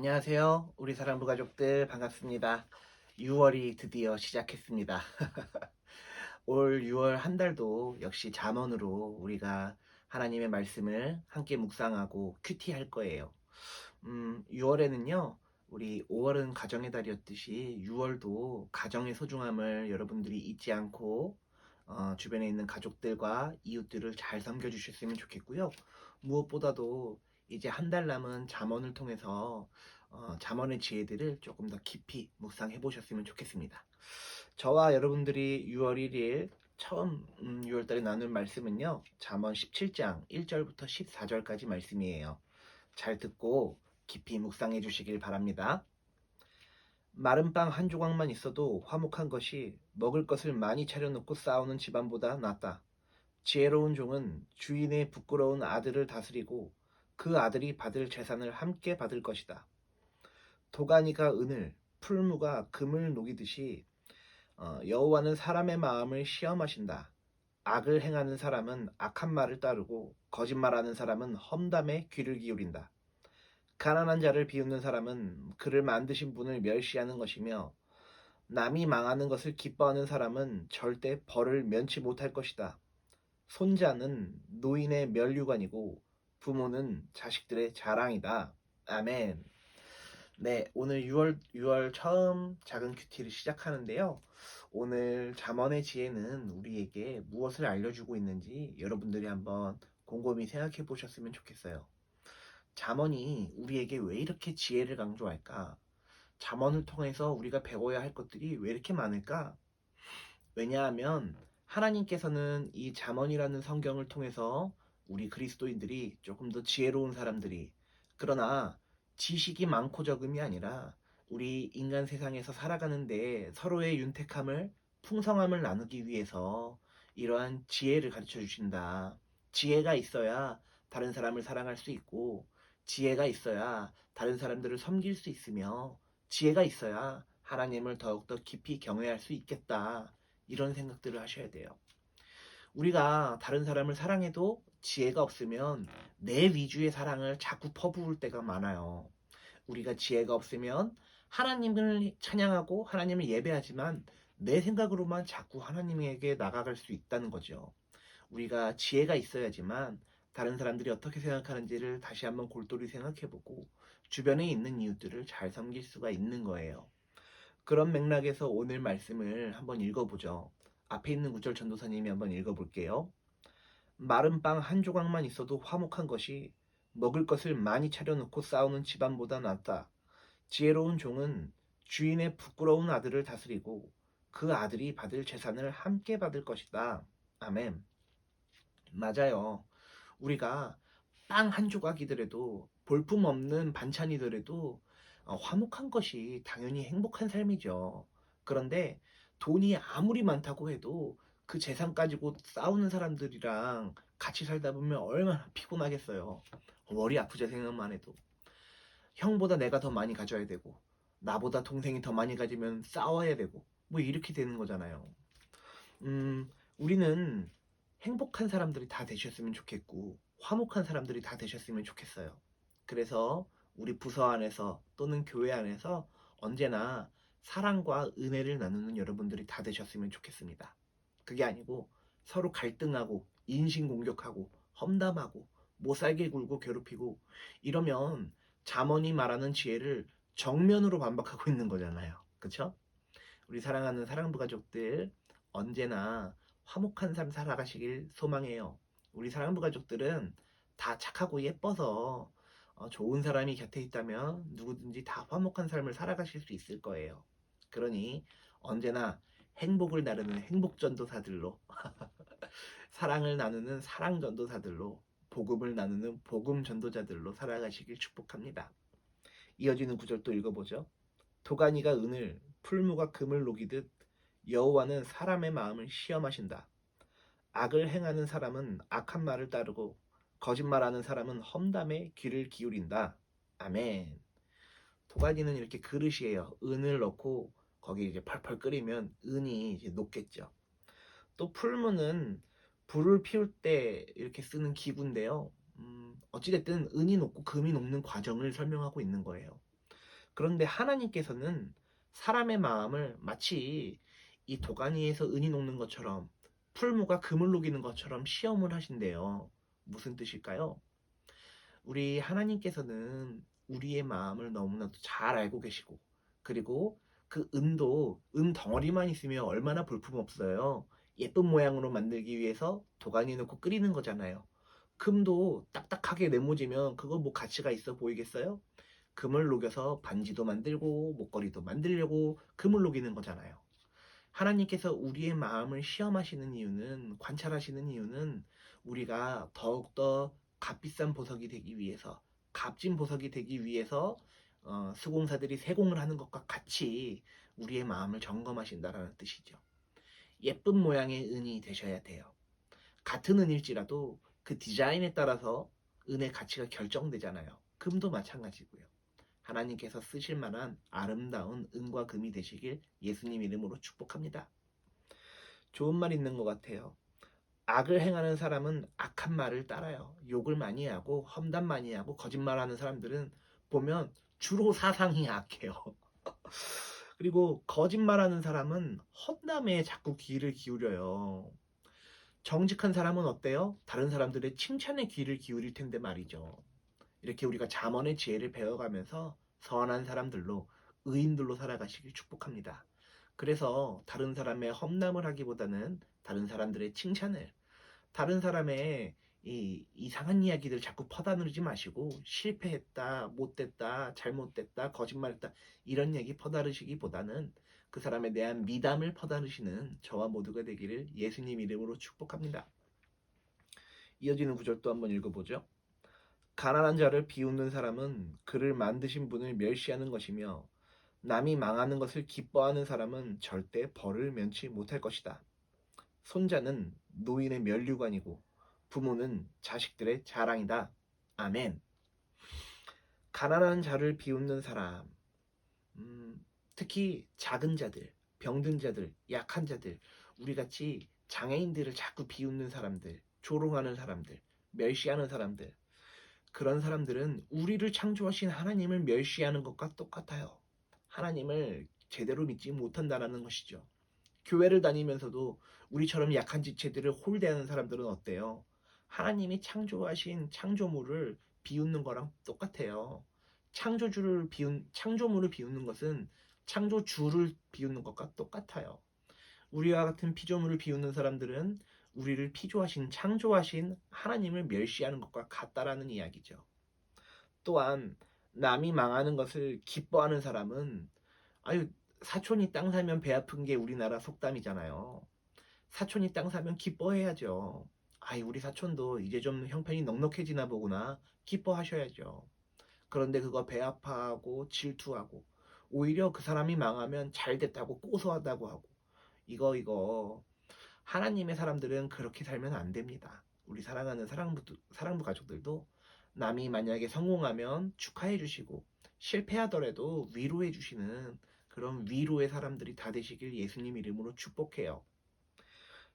안녕하세요. 우리 사랑부 가족들 반갑습니다. 6월이 드디어 시작했습니다. 올 6월 한 달도 역시 잠언으로 우리가 하나님의 말씀을 함께 묵상하고 큐티할 거예요. 음, 6월에는요, 우리 5월은 가정의 달이었듯이 6월도 가정의 소중함을 여러분들이 잊지 않고 어, 주변에 있는 가족들과 이웃들을 잘 섬겨 주셨으면 좋겠고요. 무엇보다도 이제 한 달 남은 잠언을 통해서 어, 잠언의 지혜들을 조금 더 깊이 묵상해 보셨으면 좋겠습니다. 저와 여러분들이 6월 1일 처음 음, 6월 달에 나눌 말씀은요. 잠언 17장 1절부터 14절까지 말씀이에요. 잘 듣고 깊이 묵상해 주시길 바랍니다. 마른 빵 한 조각만 있어도 화목한 것이 먹을 것을 많이 차려놓고 싸우는 집안보다 낫다. 지혜로운 종은 주인의 부끄러운 아들을 다스리고 그 아들이 받을 재산을 함께 받을 것이다. 도가니가 은을, 풀무가 금을 녹이듯이 어, 여호와는 사람의 마음을 시험하신다. 악을 행하는 사람은 악한 말을 따르고 거짓말하는 사람은 험담에 귀를 기울인다. 가난한 자를 비웃는 사람은 그를 만드신 분을 멸시하는 것이며 남이 망하는 것을 기뻐하는 사람은 절대 벌을 면치 못할 것이다. 손자는 노인의 면류관이고 부모는 자식들의 자랑이다. 아멘. 네, 오늘 6월 6월 처음 작은 큐티를 시작하는데요. 오늘 잠언의 지혜는 우리에게 무엇을 알려주고 있는지 여러분들이 한번 곰곰이 생각해 보셨으면 좋겠어요. 잠언이 우리에게 왜 이렇게 지혜를 강조할까? 잠언을 통해서 우리가 배워야 할 것들이 왜 이렇게 많을까? 왜냐하면 하나님께서는 이 잠언이라는 성경을 통해서 우리 그리스도인들이 조금 더 지혜로운 사람들이 그러나 지식이 많고 적음이 아니라 우리 인간 세상에서 살아가는데 서로의 윤택함을 풍성함을 나누기 위해서 이러한 지혜를 가르쳐 주신다. 지혜가 있어야 다른 사람을 사랑할 수 있고 지혜가 있어야 다른 사람들을 섬길 수 있으며 지혜가 있어야 하나님을 더욱더 깊이 경외할 수 있겠다. 이런 생각들을 하셔야 돼요. 우리가 다른 사람을 사랑해도 지혜가 없으면 내 위주의 사랑을 자꾸 퍼부을 때가 많아요. 우리가 지혜가 없으면 하나님을 찬양하고 하나님을 예배하지만 내 생각으로만 자꾸 하나님에게 나가갈 수 있다는 거죠. 우리가 지혜가 있어야지만 다른 사람들이 어떻게 생각하는지를 다시 한번 골똘히 생각해보고 주변에 있는 이웃들을 잘 섬길 수가 있는 거예요. 그런 맥락에서 오늘 말씀을 한번 읽어보죠. 앞에 있는 구절 전도사님이 한번 읽어볼게요. 마른 빵 한 조각만 있어도 화목한 것이 먹을 것을 많이 차려놓고 싸우는 집안보다 낫다. 지혜로운 종은 주인의 부끄러운 아들을 다스리고 그 아들이 받을 재산을 함께 받을 것이다. 아멘. 맞아요. 우리가 빵 한 조각이더라도 볼품 없는 반찬이더라도 어, 화목한 것이 당연히 행복한 삶이죠. 그런데 돈이 아무리 많다고 해도 그 재산 가지고 싸우는 사람들이랑 같이 살다 보면 얼마나 피곤하겠어요. 머리 아프죠 생각만 해도. 형보다 내가 더 많이 가져야 되고 나보다 동생이 더 많이 가지면 싸워야 되고 뭐 이렇게 되는 거잖아요. 음, 우리는 행복한 사람들이 다 되셨으면 좋겠고 화목한 사람들이 다 되셨으면 좋겠어요. 그래서 우리 부서 안에서 또는 교회 안에서 언제나 사랑과 은혜를 나누는 여러분들이 다 되셨으면 좋겠습니다. 그게 아니고 서로 갈등하고 인신공격하고 험담하고 못살게 굴고 괴롭히고 이러면 잠언이 말하는 지혜를 정면으로 반박하고 있는 거잖아요. 그쵸? 우리 사랑하는 사랑부 가족들 언제나 화목한 삶 살아가시길 소망해요. 우리 사랑부 가족들은 다 착하고 예뻐서 어, 좋은 사람이 곁에 있다면 누구든지 다 화목한 삶을 살아가실 수 있을 거예요. 그러니 언제나 행복을 나누는 행복 전도사들로 사랑을 나누는 사랑 전도사들로 복음을 나누는 복음 전도자들로 살아가시길 축복합니다. 이어지는 구절 또 읽어보죠. 도가니가 은을 풀무가 금을 녹이듯 여호와는 사람의 마음을 시험하신다. 악을 행하는 사람은 악한 말을 따르고 거짓말하는 사람은 험담에 귀를 기울인다. 아멘. 도가니는 이렇게 그릇이에요. 은을 넣고 거기 이제 펄펄 끓이면 은이 이제 녹겠죠. 또 풀무는 불을 피울 때 이렇게 쓰는 기구인데요. 음, 어찌됐든 은이 녹고 금이 녹는 과정을 설명하고 있는 거예요. 그런데 하나님께서는 사람의 마음을 마치 이 도가니에서 은이 녹는 것처럼 풀무가 금을 녹이는 것처럼 시험을 하신대요. 무슨 뜻일까요? 우리 하나님께서는 우리의 마음을 너무나도 잘 알고 계시고 그리고 그 은도 은 덩어리만 있으면 얼마나 볼품 없어요. 예쁜 모양으로 만들기 위해서 도가니에 넣고 끓이는 거잖아요. 금도 딱딱하게 네모지면 그거 뭐 가치가 있어 보이겠어요? 금을 녹여서 반지도 만들고 목걸이도 만들려고 금을 녹이는 거잖아요. 하나님께서 우리의 마음을 시험하시는 이유는 관찰하시는 이유는 우리가 더욱더 값비싼 보석이 되기 위해서 값진 보석이 되기 위해서 어, 수공사들이 세공을 하는 것과 같이 우리의 마음을 점검하신다라는 뜻이죠. 예쁜 모양의 은이 되셔야 돼요. 같은 은일지라도 그 디자인에 따라서 은의 가치가 결정되잖아요. 금도 마찬가지고요. 하나님께서 쓰실 만한 아름다운 은과 금이 되시길 예수님 이름으로 축복합니다. 좋은 말 있는 것 같아요. 악을 행하는 사람은 악한 말을 따라요. 욕을 많이 하고 험담 많이 하고 거짓말하는 사람들은 보면 주로 사상이 악해요. 그리고 거짓말하는 사람은 험담에 자꾸 귀를 기울여요. 정직한 사람은 어때요? 다른 사람들의 칭찬에 귀를 기울일 텐데 말이죠. 이렇게 우리가 잠언의 지혜를 배워가면서 선한 사람들로 의인들로 살아가시길 축복합니다. 그래서 다른 사람의 험담을 하기보다는 다른 사람들의 칭찬을 다른 사람의 이 이상한 이야기들 자꾸 퍼다누르지 마시고 실패했다, 못됐다, 잘못됐다, 거짓말했다 이런 얘기 퍼다르시기보다는 그 사람에 대한 미담을 퍼다르시는 저와 모두가 되기를 예수님 이름으로 축복합니다. 이어지는 구절 또 한번 읽어보죠. 가난한 자를 비웃는 사람은 그를 만드신 분을 멸시하는 것이며 남이 망하는 것을 기뻐하는 사람은 절대 벌을 면치 못할 것이다. 손자는 노인의 면류관이고 부모는 자식들의 자랑이다. 아멘. 가난한 자를 비웃는 사람, 음, 특히 작은 자들, 병든 자들, 약한 자들, 우리 같이 장애인들을 자꾸 비웃는 사람들, 조롱하는 사람들, 멸시하는 사람들, 그런 사람들은 우리를 창조하신 하나님을 멸시하는 것과 똑같아요. 하나님을 제대로 믿지 못한다라는 것이죠. 교회를 다니면서도 우리처럼 약한 지체들을 홀대하는 사람들은 어때요? 하나님이 창조하신 창조물을 비웃는 거랑 똑같아요. 창조주를 비웃 창조물을 비웃는 것은 창조주를 비웃는 것과 똑같아요. 우리와 같은 피조물을 비웃는 사람들은 우리를 피조하신 창조하신 하나님을 멸시하는 것과 같다라는 이야기죠. 또한 남이 망하는 것을 기뻐하는 사람은 아유 사촌이 땅 사면 배 아픈 게 우리나라 속담이잖아요. 사촌이 땅 사면 기뻐해야죠. 아이 우리 사촌도 이제 좀 형편이 넉넉해지나 보구나 기뻐하셔야죠. 그런데 그거 배 아파하고 질투하고 오히려 그 사람이 망하면 잘 됐다고 고소하다고 하고 이거 이거 하나님의 사람들은 그렇게 살면 안 됩니다. 우리 사랑하는 사랑부, 사랑부 가족들도 남이 만약에 성공하면 축하해 주시고 실패하더라도 위로해 주시는 그런 위로의 사람들이 다 되시길 예수님 이름으로 축복해요.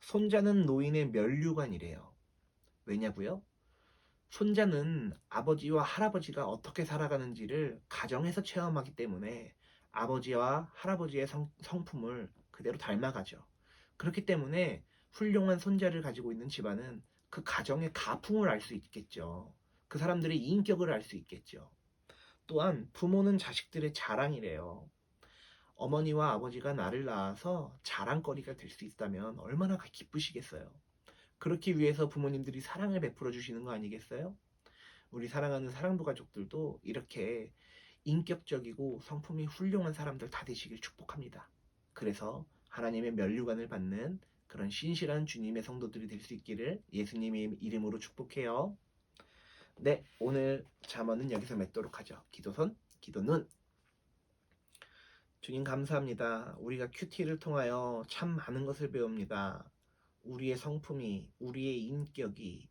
손자는 노인의 면류관이래요. 왜냐고요? 손자는 아버지와 할아버지가 어떻게 살아가는지를 가정에서 체험하기 때문에 아버지와 할아버지의 성, 성품을 그대로 닮아가죠. 그렇기 때문에 훌륭한 손자를 가지고 있는 집안은 그 가정의 가풍을 알 수 있겠죠. 그 사람들의 인격을 알 수 있겠죠. 또한 부모는 자식들의 자랑이래요. 어머니와 아버지가 나를 낳아서 자랑거리가 될 수 있다면 얼마나 기쁘시겠어요. 그렇기 위해서 부모님들이 사랑을 베풀어 주시는 거 아니겠어요? 우리 사랑하는 사랑부 가족들도 이렇게 인격적이고 성품이 훌륭한 사람들 다 되시길 축복합니다. 그래서 하나님의 면류관을 받는 그런 신실한 주님의 성도들이 될 수 있기를 예수님의 이름으로 축복해요. 네, 오늘 잠언은 여기서 맺도록 하죠. 기도선, 기도는 주님 감사합니다. 우리가 큐티를 통하여 참 많은 것을 배웁니다. 우리의 성품이, 우리의 인격이,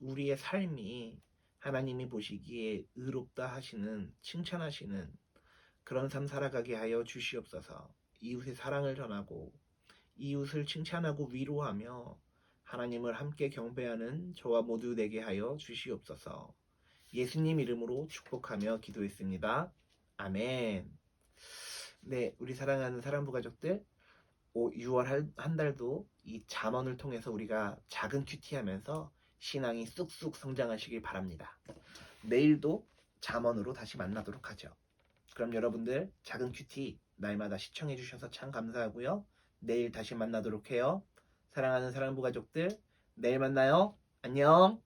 우리의 삶이 하나님이 보시기에 의롭다 하시는, 칭찬하시는 그런 삶 살아가게 하여 주시옵소서. 이웃의 사랑을 전하고 이웃을 칭찬하고 위로하며 하나님을 함께 경배하는 저와 모두 되게 하여 주시옵소서. 예수님 이름으로 축복하며 기도했습니다. 아멘. 네, 우리 사랑하는 사랑부 가족들, 6월 한 달도 이 잠언을 통해서 우리가 작은 큐티 하면서 신앙이 쑥쑥 성장하시길 바랍니다. 내일도 잠언으로 다시 만나도록 하죠. 그럼 여러분들 작은 큐티 날마다 시청해 주셔서 참 감사하고요. 내일 다시 만나도록 해요. 사랑하는 사랑부 가족들, 내일 만나요. 안녕.